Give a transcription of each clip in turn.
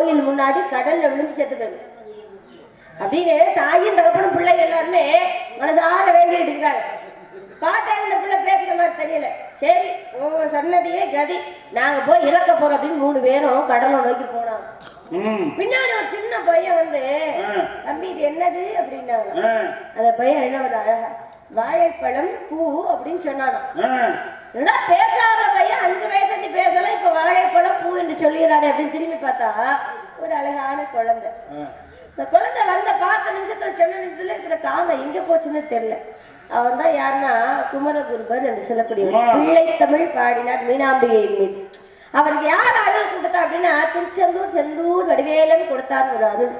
கோயில் முன்னாடி கடல்ல விழுந்து செத்து போயிருக்கு அப்படின்னு தாயும் தகப்பனும் பிள்ளை எல்லாருமே மனசார வேண்டிட்டு இருக்காங்க. பார்த்தாங்க இந்த பிள்ளை பேசுற மாதிரி தெரியல. சரி உங்க சன்னதியே கதி. நாங்க போய் இழக்க போறோம் அப்படின்னு மூணு பேரும் கடலை நோக்கி போனாங்க. பின்னாடி ஒரு சின்ன பையன் வந்து. தம்பி இது என்னது? அப்படின்னாங்க. அந்த பையன் என்ன அழகா வாழைப்பழம் பூ அப்படின்னு சொன்னானாம். என்னடா பேசாத பையன் அஞ்சு வயசு பேசல இப்ப வாழைப்பழம் பூ என்று சொல்லிடுறாரு அப்படின்னு திரும்பி பார்த்தா ஒரு அழகான குழந்தை. இந்த குழந்தை வந்த பார்த்த நிமிஷத்துல சொன்ன நிமிஷத்துல இருக்கிற காமை எங்க போச்சுன்னு தெரியல. அவன் தான் யாருன்னா குமரகுருபர் என்று சொல்லக்கூடிய. பிள்ளை தமிழ் பாடினார் மீனாம்பிகை மீது அவருக்கு யார் அருள் கொடுத்தா அப்படின்னா திருச்செந்தூர் செந்தூர் வடிவேலன் கொடுத்தார் ஒரு அருள்.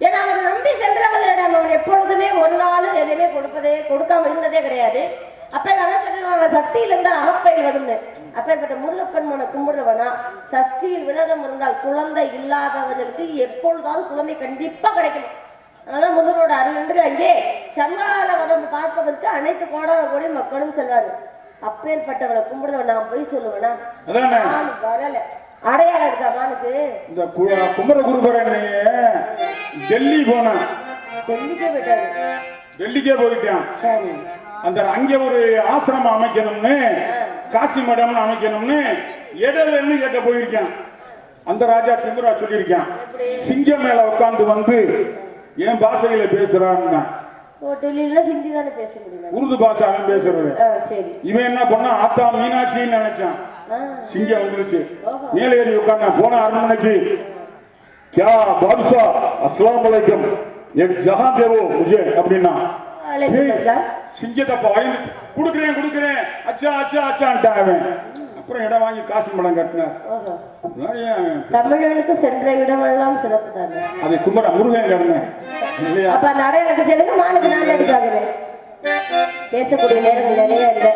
ஏன்னா அவர் நம்பி சென்றவர்களிடம் அவன் எப்பொழுதுமே ஒரு நாளும் எதையுமே கொடுப்பதே கொடுக்காம இருந்ததே கிடையாது. அப்ப அதான் சொல்லுவாங்க சக்தியில் இருந்தால் அகப்பையில் வரும்னு. அப்பேற்பட்ட முருகப்பெருமனை கும்பிடுறவனா சஷ்டியில் விரதம் இருந்தால் குழந்தை இல்லாதவர்களுக்கு எப்பொழுதாவது குழந்தை கண்டிப்பா கிடைக்கும் அதான் முதலோட அருள் அங்கே சங்கால வரம் பார்ப்பதற்கு அனைத்து கோடான கோடி மக்களும் செல்வாரு அப்பேற்பட்டவளை கும்பிடுறவன் நான் போய் சொல்லுவேனா? நான் வரல. அடையாளம் இருக்கா மானுக்கு இந்த கு- குமரகுருபரன் டெல்லி போனான். டெல்லிக்கே போயிட்டாரு. டெல்லிக்கே போயிட்டான். சரி. அந்த அங்கே ஒரு ஆசிரமம் அமைக்கணும்னு காசி மடம்னு அமைக்கணும்னு எடலன்னு கேட்க போயிருக்கான். அந்த ராஜா திமுரா சொல்லியிருக்கான் சிங்கம் மேல உட்காந்து வந்து என் பாஷையில பேசுறான்னா. உருது பாஷை அவன் பேசுறது. இவன் என்ன பண்ணா ஆத்தா மீனாட்சின்னு நினைச்சான். சிங்கம் வந்து மேலே ஏறி உட்கார்ந்த போன அரண்மனைக்கு பாதுஷா அஸ்லாம் வலைக்கம் என் ஜஹான் தேவோ முஜே அப்படின்னா. சிங்கத்தை பயந்து குடுக்குறேன் குடுக்குறேன். அச்சா அச்சா அச்சான்ட்டான் அவன். அப்புறம் இடம் வாங்கி காசு மடம் கட்டினார். தமிழனுக்கு சென்ற இடமெல்லாம் சிறப்பு தானே? அதை குமர முருகன் கட்டினேன் இல்லையா? அப்ப அந்த அடையாளத்துக்கு செல்லுங்க மானுக்கு நான் எடுக்காகிறேன் பேசக்கூடிய நேரம் நிறைய இல்லை.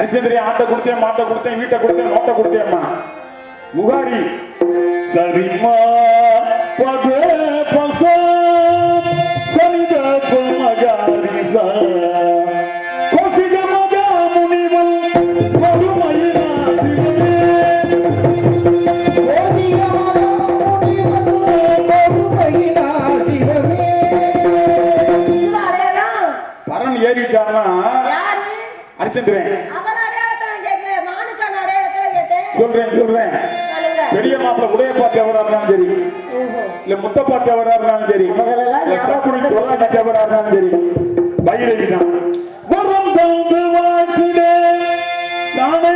ஹரிச்சந்திரி ஆட்டை கொடுத்தேன் மாட்டை கொடுத்தேன் வீட்டை கொடுத்தேன் நோட்டை கொடுத்தேம்மா. முகாரி சரிமா பக பச சனிதப்ப மகாரிசா கோசிக மகா ஓஹோ இல்ல முத்த பார்த்தவரா இருந்தாலும் சரி சக்குனி தொல்லா கட்டவரா இருந்தாலும் சரி பைரவி தான் வரம் தந்து வாழ்த்தினே நானே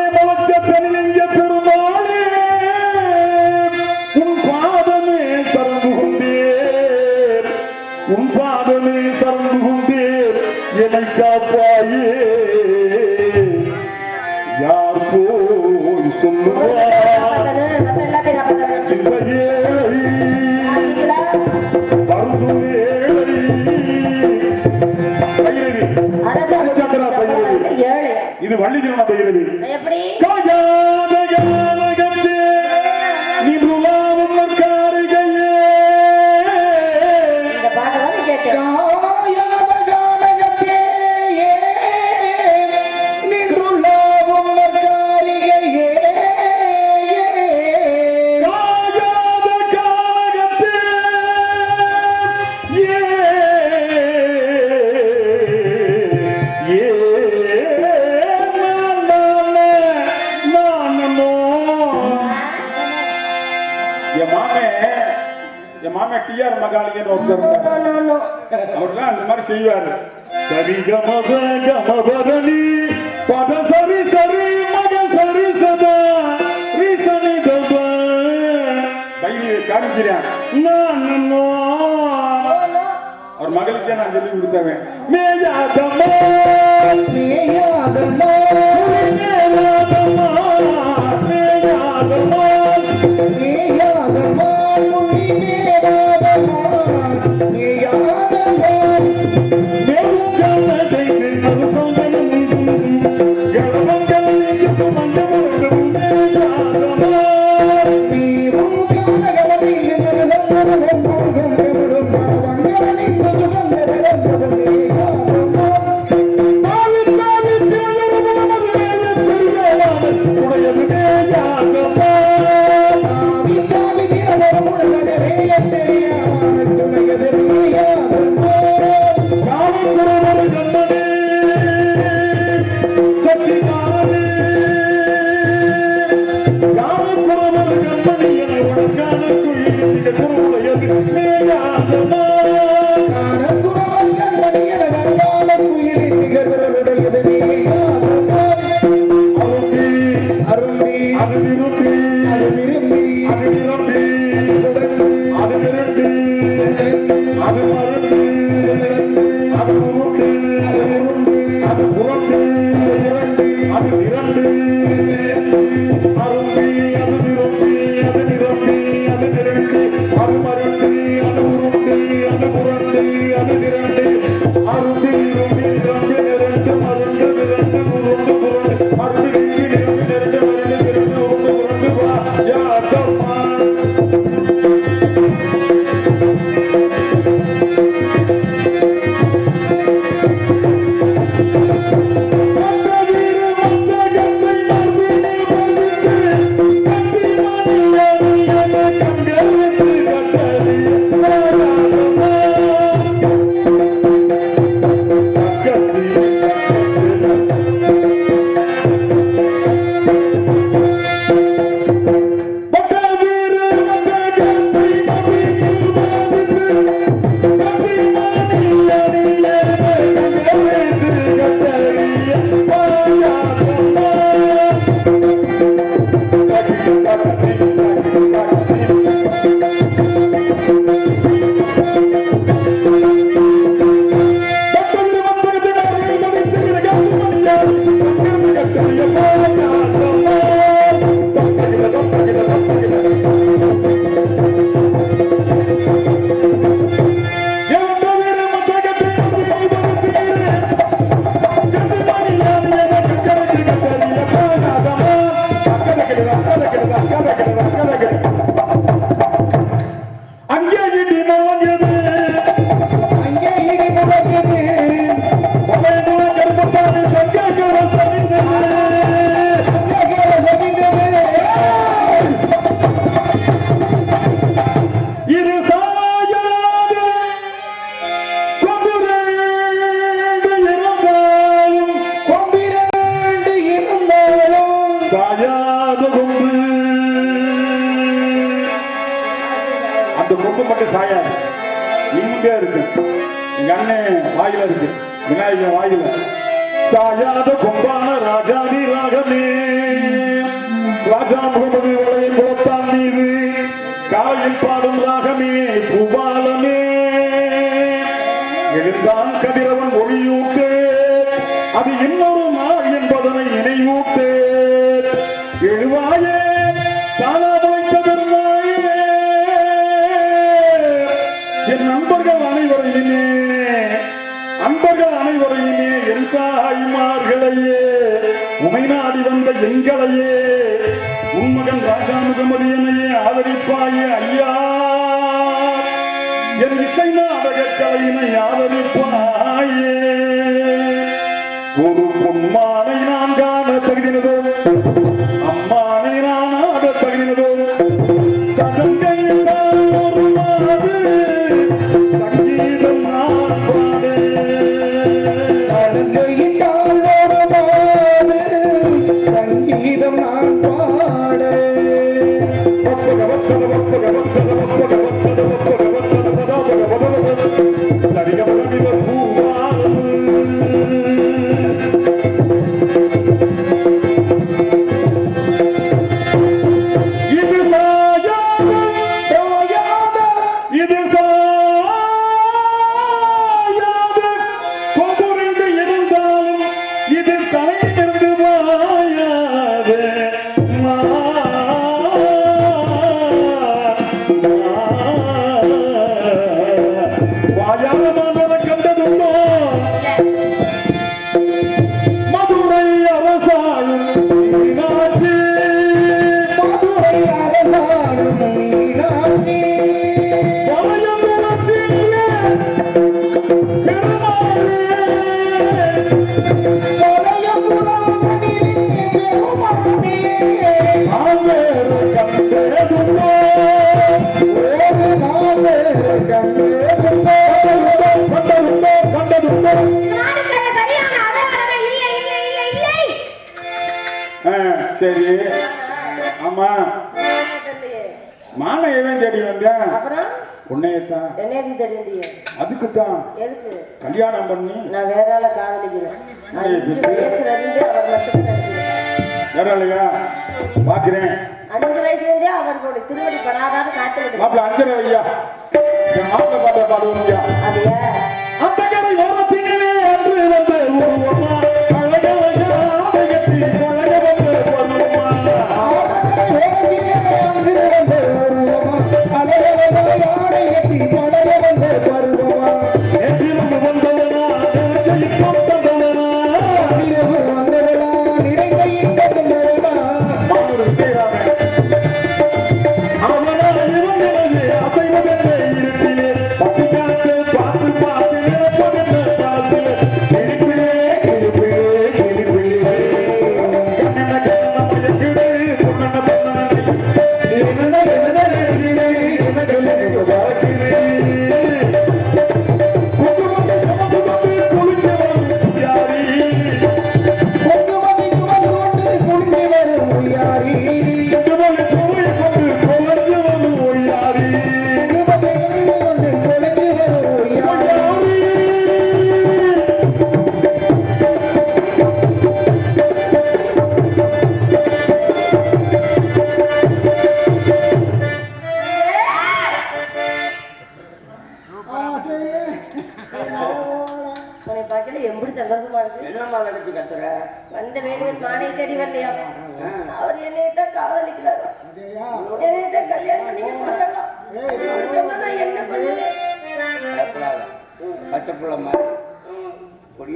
பெருநெஞ்ச பெருமாளே. திருமண பைரவி எப்படி? என் மாமா டிஆர் மகாலிங்கன்னு ஒருத்தர் அவர்லாம் அந்த மாதிரி செய்வாரு. சரி கமப கமபதனி பத சரி சரி மக சரி சதா. ரீசனி சனி தப காமிக்கிறேன். நான் அவர் மகளுக்கே நான் சொல்லி கொடுத்தவன். முனி மேயாதம்மா I'm a இங்கே இருக்கு. எங்க அண்ணன் வாயில இருக்கு. விநாயகர் வாயில. சாயாத கொம்பான ராஜாதி ராகமே ராஜா முகமது வளைய குலத்தான் மீது. காலையில் பாடும் ராகமே பூபாலமே. எழுந்தான் கதிரவன் ஒளியூட்டு அது இன்னொரு நாய்வரையிலே எரிசாய்மார்களையே உமை நாடி வந்த எங்களையே. உன்மகன் ராஜாமுகமதியனையே ஆதரிப்பாயே ஐயா. என் இசை நாடக ஆதரிப்பாயே. ஒரு பொன்மானை நான் காண தருகிறதோ உன்னையத்தான். என்னையும் தெரியுது அதுக்கு தான் எதுக்கு? கல்யாணம் பண்ணி நான் வேற ஆள காதலிக்கிறேன். அஞ்சு வயசுல அவர் மட்டும் பாக்குறேன் அஞ்சு வயசுல இருந்தே அவர் திருவடி படாதான்னு காத்து மாப்பிள்ள அஞ்சரை ஐயா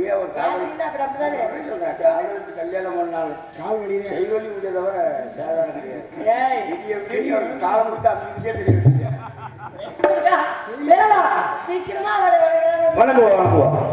நீ அவன் காதலிச்சு கல்யாணம் பண்ணாலும் தவிர சேதாரம் கிடையாது காலம் விட்டு வணக்கம் வணக்கம்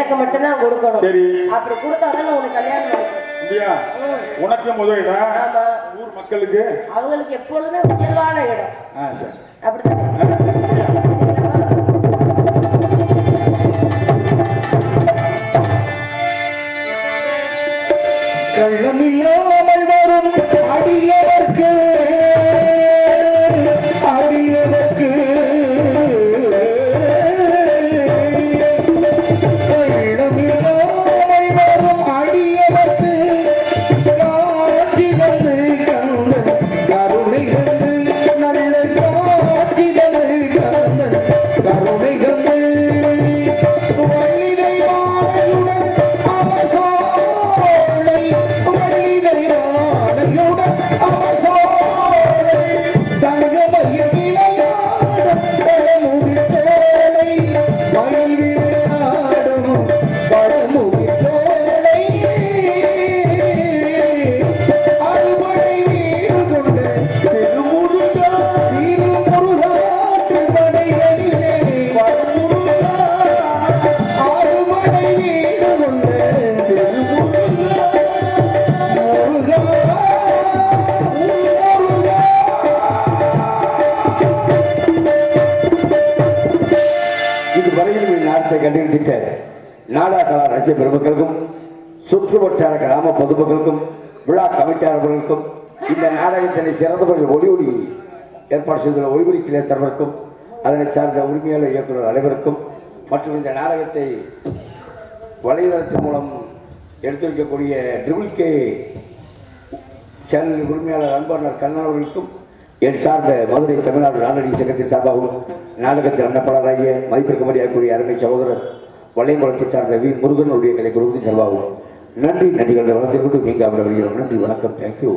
எனக்கு மட்டும்தான் கொடுக்கணும். சரி. அப்படி கொடுத்தாதான் உனக்கு கல்யாணம் நடக்கும். உனக்கு முதல் இடம் ஊர் மக்களுக்கு? அவங்களுக்கு எப்பொழுதுமே உயர்வான இடம். அப்படிதான் அரசியல் பெருமக்களுக்கும் சுற்றுவட்டார கிராம பொதுமக்களுக்கும் விழா கமிட்டியாளர்களுக்கும் இந்த நாடகத்தினை சிறந்த முறையில் ஒளி ஏற்பாடு செய்துள்ள ஒளிபொலி கிளைத்தவர்களுக்கும் அதனை சார்ந்த உரிமையாளர் இயக்குநர் அனைவருக்கும் மற்றும் இந்த நாடகத்தை வலைதளத்தின் மூலம் எடுத்திருக்கக்கூடிய ட்ரிபிள் கே சேனலின் உரிமையாளர் அன்பர்னர் கண்ணன் அவர்களுக்கும் என் சார்ந்த மதுரை தமிழ்நாடு நாடக சங்கத்தின் சார்பாகவும் நாடகத்தில் அன்னப்படாராகிய மதிப்பிற்கு மரியாதைக்குரிய அருமை சகோதரர் வளையங்குளத்தை சார்ந்த வி. முருகனுடைய கலை கொடுத்து செல்வாகும் நன்றி நன்றிகளை வளர்த்து கொண்டு நீங்கள் அவர் வருகிறோம் நன்றி வணக்கம் தேங்க்யூ